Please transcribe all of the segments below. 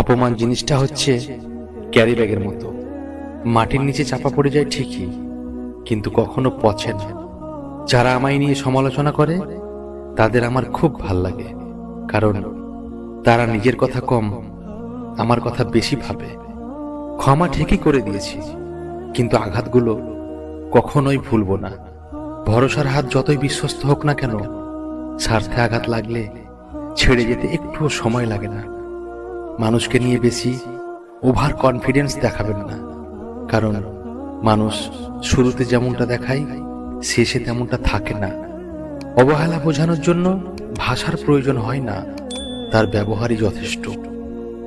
অপমান জিনিসটা হচ্ছে ক্যারি ব্যাগের মতো। মাটির নিচে চাপা পড়ে যায় ঠিকই, কিন্তু কখনো পচে না। যারা আমায় নিয়ে সমালোচনা করে, তাদের আমার খুব ভালো লাগে, কারণ তারা নিজের কথা কম, আমার কথা বেশি ভাবে। ক্ষমা ঠিকই করে দিয়েছি, কিন্তু আঘাতগুলো কখনোই ভুলবো না। ভরসার হাত যতই বিশ্বস্ত হোক না কেন, স্বার্থে আঘাত লাগলে ছেড়ে যেতে একটুও সময় লাগে না। মানুষকে নিয়ে বেশি ওভার কনফিডেন্স দেখাবেন না। কারণ মানুষ শুরুতে যেমনটা দেখায়, শেষে তেমনটা থাকে না। অবহেলা বোঝানোর জন্য ভাষার প্রয়োজন হয় না, তার ব্যবহারই যথেষ্ট।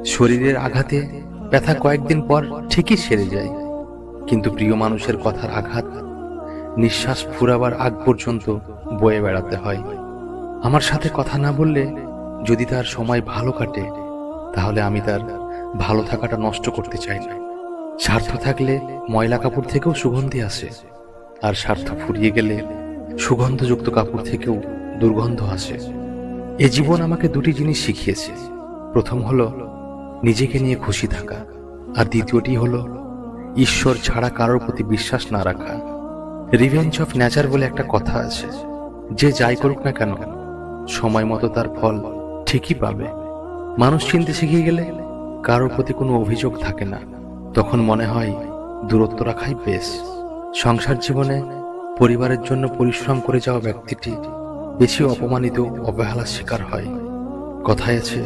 শরীরের আঘাতে ব্যথা কয়েকদিন পর ঠিকই সেরে যায়। কিন্তু প্রিয় মানুষের কথার আঘাত নিঃশ্বাস ফুরাবার আগ পর্যন্ত বয়ে বেড়াতে হয়। আমার সাথে কথা না বললে যদি তার সময় ভালো কাটে তাহলে আমি তার ভালো থাকাটা নষ্ট করতে চাই না। স্বার্থ থাকলে ময়লা কাপড় থেকেও সুগন্ধি আসে। আর স্বার্থ ফুরিয়ে গেলে সুগন্ধযুক্ত কাপড় থেকেও দুর্গন্ধ আসে। এ জীবন আমাকে দুটি জিনিস শিখিয়েছে। প্রথম হলো নিজেকে নিয়ে খুশি থাকা। আর দ্বিতীয়টি হলো ঈশ্বর ছাড়া কারোর প্রতি বিশ্বাস না রাখা। রিভেঞ্জ অফ নেচার বলে একটা কথা আছে। যে যাই করুক না কেন, সময় মতো তার ফল ঠিকই পাবে। মানুষ চিনতে শিখিয়ে গেলে কারোর প্রতি কোনো অভিযোগ থাকে না। তখন মনে হয় দূরত্ব রাখাই বেশ সংসার জীবনে পরিবারের জন্য পরিশ্রম করে যাওয়া ব্যক্তিটি বেশি অপমানিত অবহেলার শিকার হয়। কথায় আছে,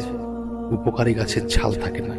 উপকারী গাছের ছাল থাকে না।